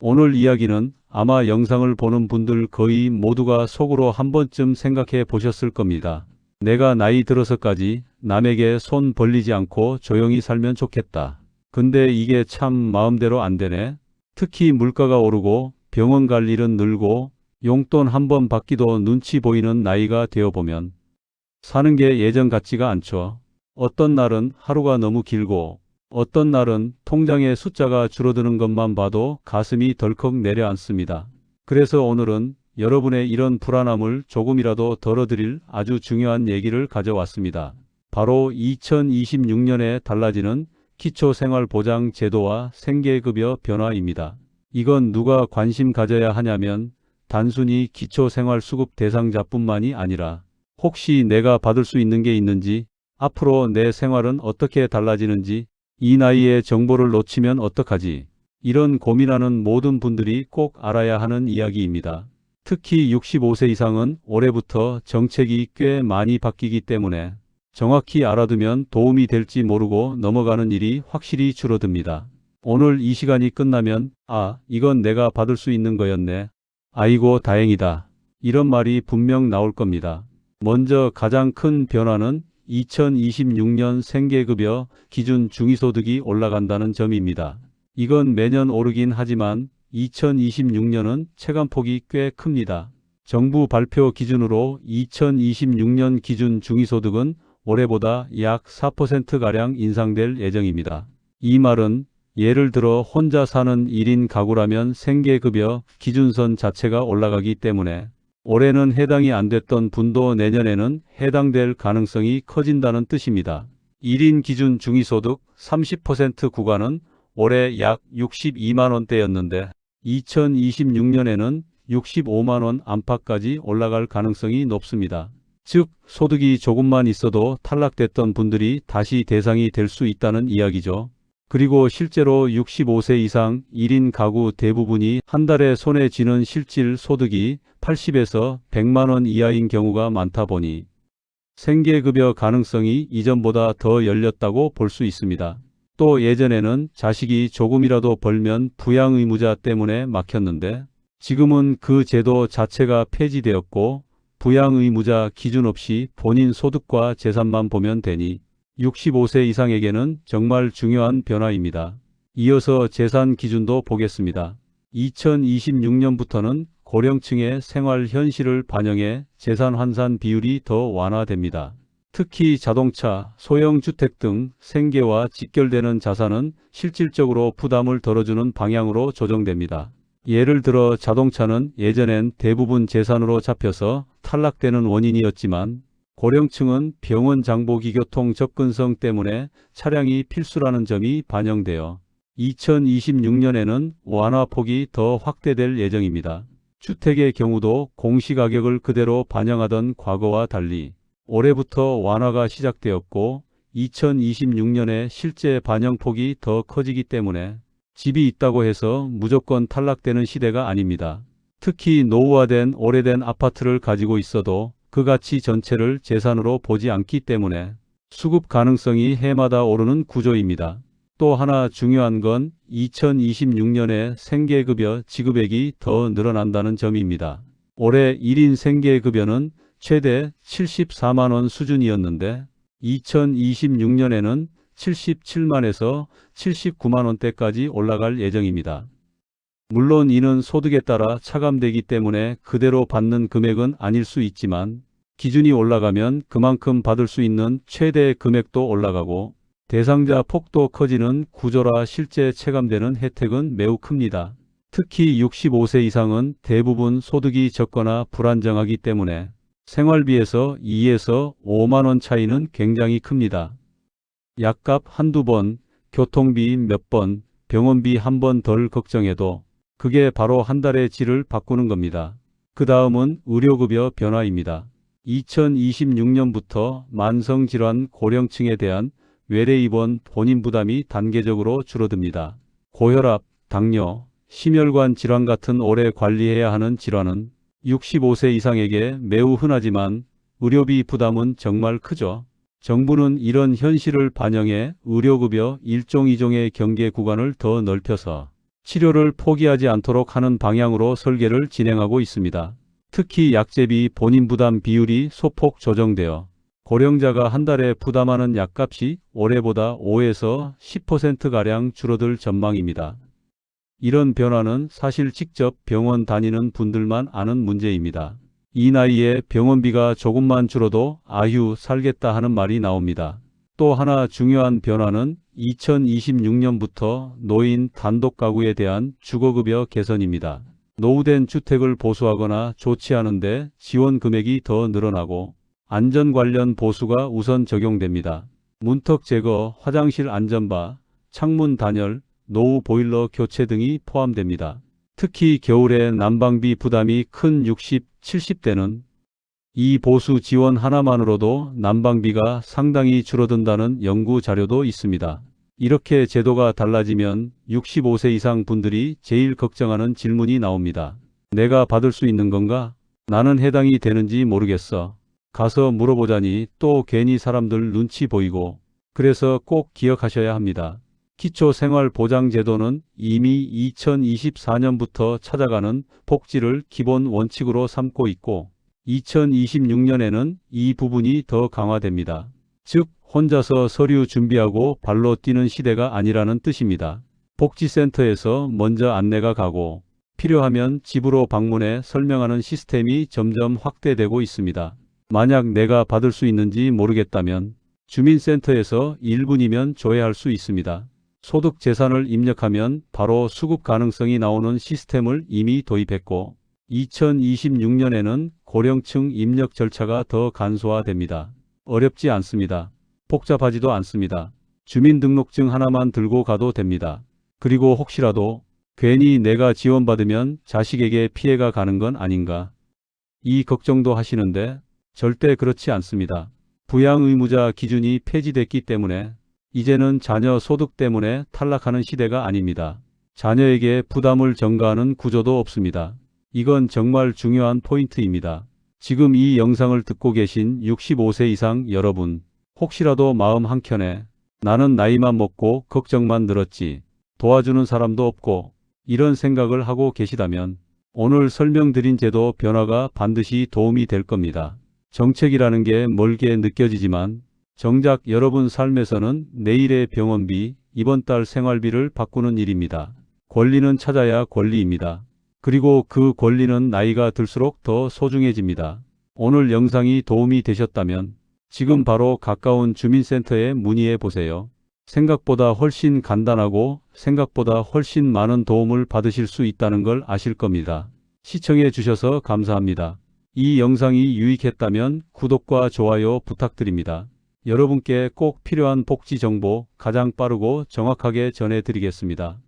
오늘 이야기는 아마 영상을 보는 분들 거의 모두가 속으로 한 번쯤 생각해 보셨을 겁니다. 내가 나이 들어서까지 남에게 손 벌리지 않고 조용히 살면 좋겠다. 근데 이게 참 마음대로 안 되네. 특히 물가가 오르고 병원 갈 일은 늘고 용돈 한 번 받기도 눈치 보이는 나이가 되어 보면 사는 게 예전 같지가 않죠. 어떤 날은 하루가 너무 길고 어떤 날은 통장의 숫자가 줄어드는 것만 봐도 가슴이 덜컥 내려앉습니다. 그래서 오늘은 여러분의 이런 불안함을 조금이라도 덜어드릴 아주 중요한 얘기를 가져왔습니다. 바로 2026년에 달라지는 기초생활보장 제도와 생계급여 변화입니다. 이건 누가 관심 가져야 하냐면 단순히 기초생활수급 대상자뿐만이 아니라 혹시 내가 받을 수 있는 게 있는지 앞으로 내 생활은 어떻게 달라지는지 이 나이에 정보를 놓치면 어떡하지? 이런 고민하는 모든 분들이 꼭 알아야 하는 이야기입니다. 특히 65세 이상은 올해부터 정책이 꽤 많이 바뀌기 때문에 정확히 알아두면 도움이 될지 모르고 넘어가는 일이 확실히 줄어듭니다. 오늘 이 시간이 끝나면 아, 이건 내가 받을 수 있는 거였네. 아이고 다행이다. 이런 말이 분명 나올 겁니다. 먼저 가장 큰 변화는 2026년 생계급여 기준 중위소득이 올라간다는 점입니다. 이건 매년 오르긴 하지만 2026년은 체감폭이 꽤 큽니다. 정부 발표 기준으로 2026년 기준 중위소득은 올해보다 약 4%가량 인상될 예정입니다. 이 말은 예를 들어 혼자 사는 1인 가구라면 생계급여 기준선 자체가 올라가기 때문에 올해는 해당이 안 됐던 분도 내년에는 해당될 가능성이 커진다는 뜻입니다. 1인 기준 중위소득 30% 구간은 올해 약 62만 원대였는데 2026년에는 65만 원 안팎까지 올라갈 가능성이 높습니다. 즉 소득이 조금만 있어도 탈락됐던 분들이 다시 대상이 될 수 있다는 이야기죠. 그리고 실제로 65세 이상 1인 가구 대부분이 한 달에 손에 쥐는 실질 소득이 80에서 100만 원 이하인 경우가 많다 보니 생계급여 가능성이 이전보다 더 열렸다고 볼 수 있습니다. 또 예전에는 자식이 조금이라도 벌면 부양 의무자 때문에 막혔는데 지금은 그 제도 자체가 폐지되었고 부양 의무자 기준 없이 본인 소득과 재산만 보면 되니 65세 이상에게는 정말 중요한 변화입니다. 이어서 재산 기준도 보겠습니다. 2026년부터는 고령층의 생활 현실을 반영해 재산 환산 비율이 더 완화됩니다. 특히 자동차, 소형 주택 등 생계와 직결되는 자산은 실질적으로 부담을 덜어주는 방향으로 조정됩니다. 예를 들어 자동차는 예전엔 대부분 재산으로 잡혀서 탈락되는 원인이었지만 고령층은 병원 장보기 교통 접근성 때문에 차량이 필수라는 점이 반영되어 2026년에는 완화폭이 더 확대될 예정입니다. 주택의 경우도 공시가격을 그대로 반영하던 과거와 달리 올해부터 완화가 시작되었고 2026년에 실제 반영폭이 더 커지기 때문에 집이 있다고 해서 무조건 탈락되는 시대가 아닙니다. 특히 노후화된 오래된 아파트를 가지고 있어도 그 가치 전체를 재산으로 보지 않기 때문에 수급 가능성이 해마다 오르는 구조입니다. 또 하나 중요한 건 2026년에 생계급여 지급액이 더 늘어난다는 점입니다. 올해 1인 생계급여는 최대 74만원 수준이었는데 2026년에는 77만에서 79만원대까지 올라갈 예정입니다. 물론 이는 소득에 따라 차감되기 때문에 그대로 받는 금액은 아닐 수 있지만 기준이 올라가면 그만큼 받을 수 있는 최대 금액도 올라가고 대상자 폭도 커지는 구조라 실제 체감되는 혜택은 매우 큽니다. 특히 65세 이상은 대부분 소득이 적거나 불안정하기 때문에 생활비에서 2에서 5만원 차이는 굉장히 큽니다. 약값 한두 번, 교통비 몇 번, 병원비 한 번 덜 걱정해도 그게 바로 한 달의 질을 바꾸는 겁니다. 그 다음은 의료급여 변화입니다. 2026년부터 만성질환 고령층에 대한 외래 입원 본인 부담이 단계적으로 줄어듭니다. 고혈압, 당뇨, 심혈관 질환 같은 오래 관리해야 하는 질환은 65세 이상에게 매우 흔하지만 의료비 부담은 정말 크죠. 정부는 이런 현실을 반영해 의료급여 1종 2종의 경계 구간을 더 넓혀서 치료를 포기하지 않도록 하는 방향으로 설계를 진행하고 있습니다. 특히 약제비 본인 부담 비율이 소폭 조정되어 고령자가 한 달에 부담하는 약값이 올해보다 5에서 10%가량 줄어들 전망입니다. 이런 변화는 사실 직접 병원 다니는 분들만 아는 문제입니다. 이 나이에 병원비가 조금만 줄어도 아휴 살겠다 하는 말이 나옵니다. 또 하나 중요한 변화는 2026년부터 노인 단독 가구에 대한 주거급여 개선입니다. 노후된 주택을 보수하거나 조치하는데 지원 금액이 더 늘어나고 안전 관련 보수가 우선 적용됩니다. 문턱 제거, 화장실 안전바, 창문 단열, 노후 보일러 교체 등이 포함됩니다. 특히 겨울에 난방비 부담이 큰 60, 70대는 이 보수 지원 하나만으로도 난방비가 상당히 줄어든다는 연구 자료도 있습니다. 이렇게 제도가 달라지면 65세 이상 분들이 제일 걱정하는 질문이 나옵니다. 내가 받을 수 있는 건가? 나는 해당이 되는지 모르겠어. 가서 물어보자니 또 괜히 사람들 눈치 보이고 그래서 꼭 기억하셔야 합니다. 기초생활보장제도는 이미 2024년부터 찾아가는 복지를 기본 원칙으로 삼고 있고 2026년에는 이 부분이 더 강화됩니다. 즉 혼자서 서류 준비하고 발로 뛰는 시대가 아니라는 뜻입니다. 복지센터에서 먼저 안내가 가고 필요하면 집으로 방문해 설명하는 시스템이 점점 확대되고 있습니다. 만약 내가 받을 수 있는지 모르겠다면 주민센터에서 1분이면 조회할 수 있습니다. 소득 재산을 입력하면 바로 수급 가능성이 나오는 시스템을 이미 도입했고 2026년에는 고령층 입력 절차가 더 간소화됩니다. 어렵지 않습니다. 복잡하지도 않습니다. 주민등록증 하나만 들고 가도 됩니다. 그리고 혹시라도 괜히 내가 지원받으면 자식에게 피해가 가는 건 아닌가. 이 걱정도 하시는데 절대 그렇지 않습니다. 부양 의무자 기준이 폐지됐기 때문에 이제는 자녀 소득 때문에 탈락하는 시대가 아닙니다. 자녀에게 부담을 전가하는 구조도 없습니다. 이건 정말 중요한 포인트입니다. 지금 이 영상을 듣고 계신 65세 이상 여러분, 혹시라도 마음 한켠에 나는 나이만 먹고 걱정만 늘었지 도와주는 사람도 없고 이런 생각을 하고 계시다면 오늘 설명드린 제도 변화가 반드시 도움이 될 겁니다. 정책이라는 게 멀게 느껴지지만 정작 여러분 삶에서는 내일의 병원비, 이번 달 생활비를 바꾸는 일입니다. 권리는 찾아야 권리입니다. 그리고 그 권리는 나이가 들수록 더 소중해집니다. 오늘 영상이 도움이 되셨다면 지금 바로 가까운 주민센터에 문의해 보세요. 생각보다 훨씬 간단하고 생각보다 훨씬 많은 도움을 받으실 수 있다는 걸 아실 겁니다. 시청해 주셔서 감사합니다. 이 영상이 유익했다면 구독과 좋아요 부탁드립니다. 여러분께 꼭 필요한 복지 정보 가장 빠르고 정확하게 전해드리겠습니다.